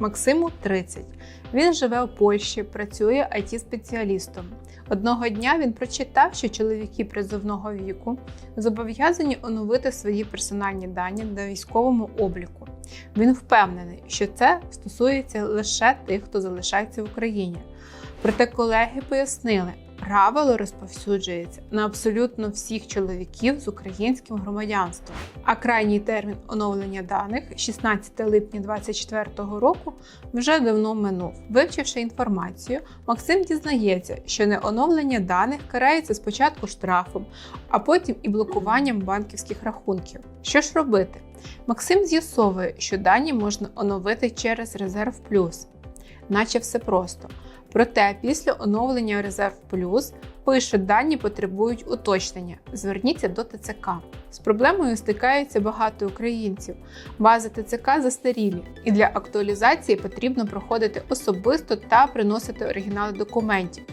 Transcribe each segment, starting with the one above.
Максиму 30. Він живе у Польщі, працює it спеціалістом Одного дня він прочитав, що чоловіки призовного віку зобов'язані оновити свої персональні дані на військовому обліку. Він впевнений, що це стосується лише тих, хто залишається в Україні. Проте колеги пояснили, правило розповсюджується на абсолютно всіх чоловіків з українським громадянством. А крайній термін оновлення даних 16 липня 2024 року вже давно минув. Вивчивши інформацію, Максим дізнається, що неоновлення даних карається спочатку штрафом, а потім і блокуванням банківських рахунків. Що ж робити? Максим з'ясовує, що дані можна оновити через Резерв Плюс, наче все просто. Проте після оновлення Резерв Плюс пише, дані потребують уточнення. Зверніться до ТЦК. З проблемою стикаються багато українців. Бази ТЦК застарілі, і для актуалізації потрібно проходити особисто та приносити оригінали документів.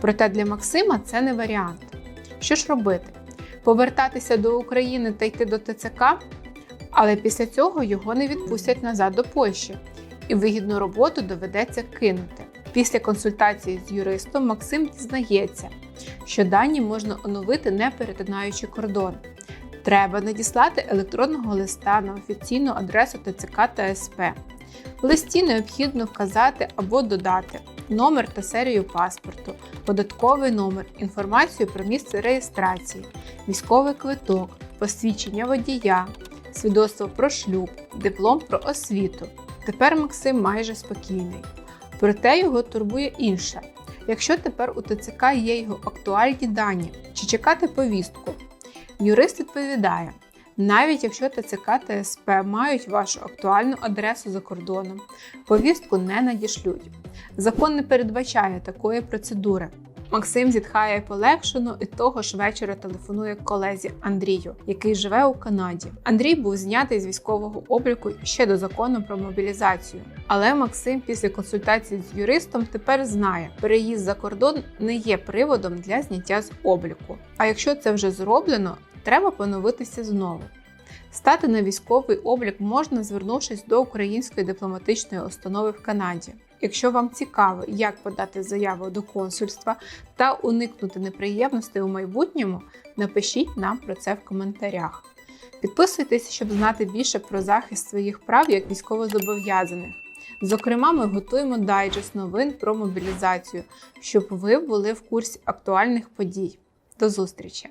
Проте для Максима це не варіант. Що ж робити? Повертатися до України та йти до ТЦК, але після цього його не відпустять назад до Польщі, і вигідну роботу доведеться кинути. Після консультації з юристом Максим дізнається, що дані можна оновити не перетинаючи кордон. Треба надіслати електронного листа на офіційну адресу ТЦК та СП. В листі необхідно вказати або додати номер та серію паспорту, податковий номер, інформацію про місце реєстрації, військовий квиток, посвідчення водія, свідоцтво про шлюб, диплом про освіту. Тепер Максим майже спокійний. Проте його турбує інше. Якщо тепер у ТЦК є його актуальні дані, чи чекати повістку? Юрист відповідає: навіть якщо ТЦК та СП мають вашу актуальну адресу за кордоном, повістку не надішлють. Закон не передбачає такої процедури. Максим зітхає полегшено і того ж вечора телефонує колезі Андрію, який живе у Канаді. Андрій був знятий з військового обліку ще до закону про мобілізацію. Але Максим після консультації з юристом тепер знає, переїзд за кордон не є приводом для зняття з обліку. А якщо це вже зроблено, треба поновитися знову. Стати на військовий облік можна, звернувшись до української дипломатичної установи в Канаді. Якщо вам цікаво, як подати заяву до консульства та уникнути неприємностей у майбутньому, напишіть нам про це в коментарях. Підписуйтесь, щоб знати більше про захист своїх прав як військовозобов'язаних. Зокрема, ми готуємо дайджест новин про мобілізацію, щоб ви були в курсі актуальних подій. До зустрічі!